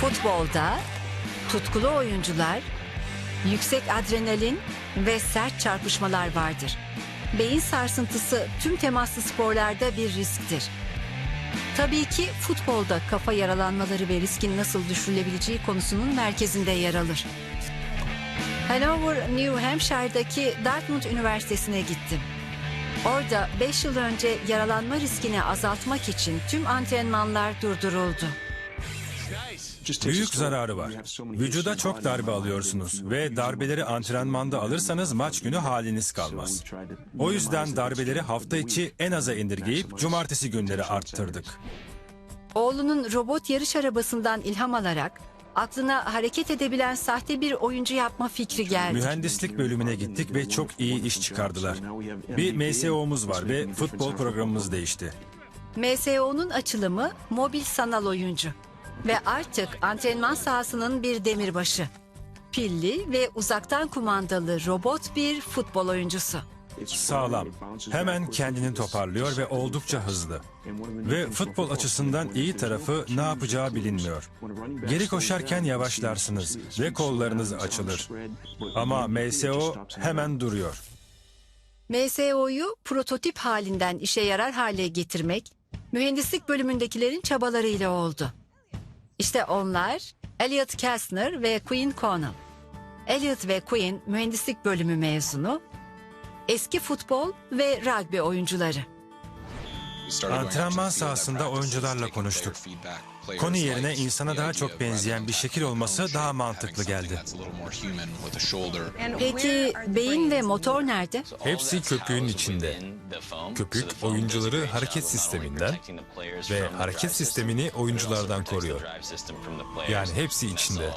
Futbolda tutkulu oyuncular, yüksek adrenalin ve sert çarpışmalar vardır. Beyin sarsıntısı tüm temaslı sporlarda bir risktir. Tabii ki futbolda kafa yaralanmaları ve riskin nasıl düşürülebileceği konusunun merkezinde yer alır. Hanover, New Hampshire'daki Dartmouth Üniversitesi'ne gittim. Orada 5 yıl önce yaralanma riskini azaltmak için tüm antrenmanlar durduruldu. Büyük zararı var. Vücuda çok darbe alıyorsunuz ve darbeleri antrenmanda alırsanız maç günü haliniz kalmaz. O yüzden darbeleri hafta içi en aza indirgeyip cumartesi günleri arttırdık. Oğlunun robot yarış arabasından ilham alarak aklına hareket edebilen sahte bir oyuncu yapma fikri geldi. Mühendislik bölümüne gittik ve çok iyi iş çıkardılar. Bir MSO'muz var ve futbol programımız değişti. MSO'nun açılımı mobil sanal oyuncu ve artık antrenman sahasının bir demirbaşı. Pilli ve uzaktan kumandalı robot bir futbol oyuncusu. Sağlam. Hemen kendini toparlıyor ve oldukça hızlı. Ve futbol açısından iyi tarafı ne yapacağı bilinmiyor. Geri koşarken yavaşlarsınız ve kollarınız açılır. Ama MSO hemen duruyor. MSO'yu prototip halinden işe yarar hale getirmek mühendislik bölümündekilerin çabalarıyla oldu. İşte onlar Elliot Kastner ve Quinn Connell. Elliot ve Quinn mühendislik bölümü mezunu, eski futbol ve rugby oyuncuları. Antrenman sahasında oyuncularla konuştuk. Konu yerine insana daha çok benzeyen bir şekil olması daha mantıklı geldi. Peki beyin ve motor nerede? Hepsi köpüğün içinde. Köpük oyuncuları hareket sisteminden ve hareket sistemini oyunculardan koruyor. Yani hepsi içinde.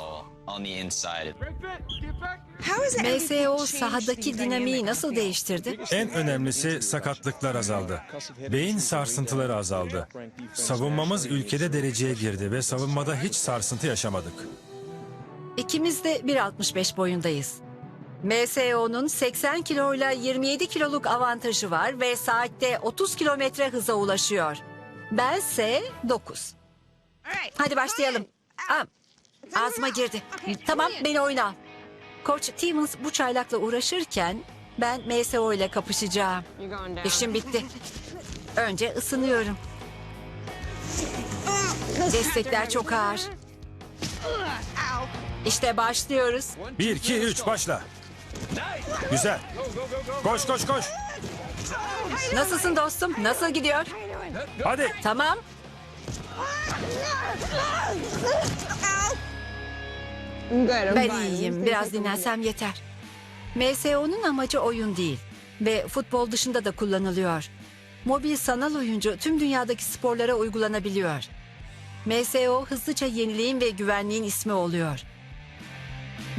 MSO sahadaki dinamiği nasıl değiştirdi? En önemlisi sakatlıklar azaldı. Beyin sarsıntıları azaldı. Savunmamız ülkede dereceye girdi ve savunmada hiç sarsıntı yaşamadık. İkimiz de 1.65 boyundayız. MSO'nun 80 kiloyla 27 kiloluk avantajı var ve saatte 30 kilometre hıza ulaşıyor. Bense 9. Hadi başlayalım. Aa, ağzıma girdi. Tamam beni oyna. Koç Timmons bu çaylakla uğraşırken ben MSO ile kapışacağım. İşim bitti. Önce ısınıyorum. Destekler çok ağır. İşte başlıyoruz. Bir, iki, üç, başla. Güzel. Koş, koş, koş. Nasılsın dostum? Nasıl gidiyor? Hadi. Tamam. Ben iyiyim. Biraz dinlensem yeter. MSO'nun amacı oyun değil ve futbol dışında da kullanılıyor. Mobil sanal oyuncu tüm dünyadaki sporlara uygulanabiliyor. MSO hızlıca yeniliğin ve güvenliğin ismi oluyor.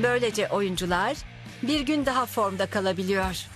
Böylece oyuncular bir gün daha formda kalabiliyor.